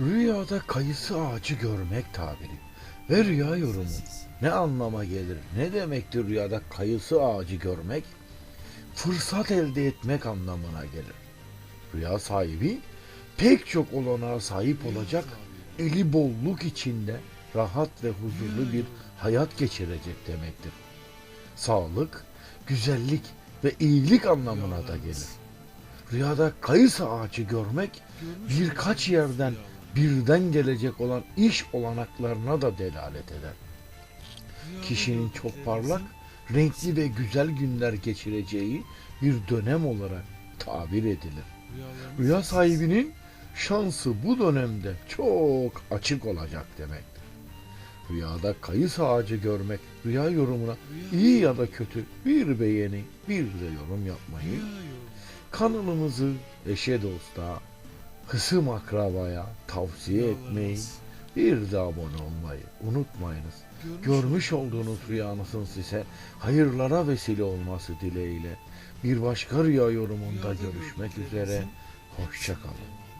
Rüyada kayısı ağacı görmek tabiri ve rüya yorumu ne anlama gelir? Ne demektir rüyada kayısı ağacı görmek? Fırsat elde etmek anlamına gelir. Rüya sahibi pek çok olanağa sahip olacak, eli bolluk içinde rahat ve huzurlu bir hayat geçirecek demektir. Sağlık, güzellik ve iyilik anlamına da gelir. Rüyada kayısı ağacı görmek birkaç yerden birden gelecek olan iş olanaklarına da delalet eder. Kişinin çok parlak, renkli ve güzel günler geçireceği bir dönem olarak tabir edilir. Rüya sahibinin şansı bu dönemde çok açık olacak demektir. Rüyada kayısı ağacı görmek, rüya yorumuna iyi ya da kötü bir beğeni, bir de yorum yapmayı, kanalımızı eşe dosta, hısım akrabaya tavsiye etmeyi, bir de abone olmayı unutmayınız. Görmüş olduğunuz rüyanızın size hayırlara vesile olması dileğiyle bir başka rüya yorumunda görüşmek üzere. Hoşçakalın.